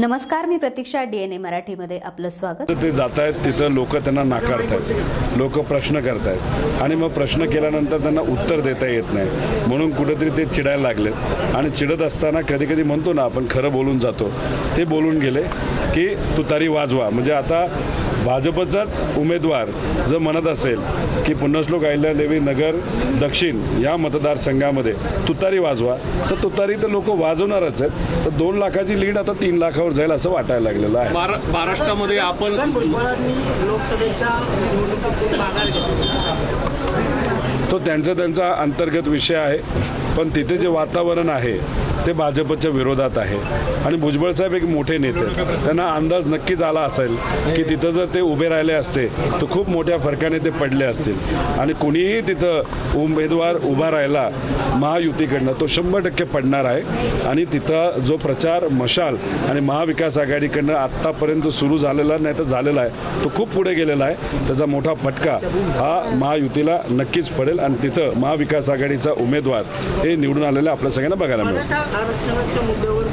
नमस्कार मी प्रतीक्षा डीएनए मराठीमध्ये आपलं स्वागत. ते जात आहेत तिथं लोक त्यांना नाकारतायत. लोक प्रश्न करतायत. आणि मग प्रश्न केल्यानंतर त्यांना उत्तर देता येत नाही. म्हणून कुठेतरी ते चिडायला लागलेत. आणि चिडत असताना कधी कधी म्हणतो ना आपण खरं बोलून जातो. ते बोलून गेले की तुतारी वाजवा. म्हणजे आता भाजपचाच उमेदवार जर म्हणत असेल की पुण्यश्लोक अहिल्यादेवी नगर दक्षिण या मतदारसंघामध्ये तुतारी वाजवा तर तुतारी तर लोक वाजवणारच आहेत. तर दोन लाखाची लीड आता तीन लाखावर जाईल असं वाटायला लागलेलं आहे. महारा- महाराष्ट्रामध्ये आपण लोकसभेच्या निवडणुकीतून माघार घेतली. तो त्यांचा त्यांचा अंतर्गत विषय आहे. पण तिथे जे वातावरण आहे ते भाजपच्या विरोधात आहे. आणि भुजबळ साहेब एक मोठे नेते. त्यांना अंदाज नक्कीच आला असेल की तिथं जर ते उभे राहिले असते तर खूप मोठ्या फरकाने ते पडले असतील. आणि कुणीही तिथं उमेदवार उभा राहिला महायुतीकडनं तो शंभर टक्के पडणार आहे. आणि तिथं जो प्रचार मशाल आणि महाविकास आघाडीकडनं आत्तापर्यंत सुरू झालेला नाही तर झालेला आहे तो खूप पुढे गेलेला आहे. त्याचा मोठा फटका हा महायुतीला नक्कीच पडेल. आणि तिथं महाविकास आघाडीचा उमेदवार हे निवडून आलेले आपल्या सगळ्यांना बघायला मिळेल. आरक्षणाच्या मुद्द्यावर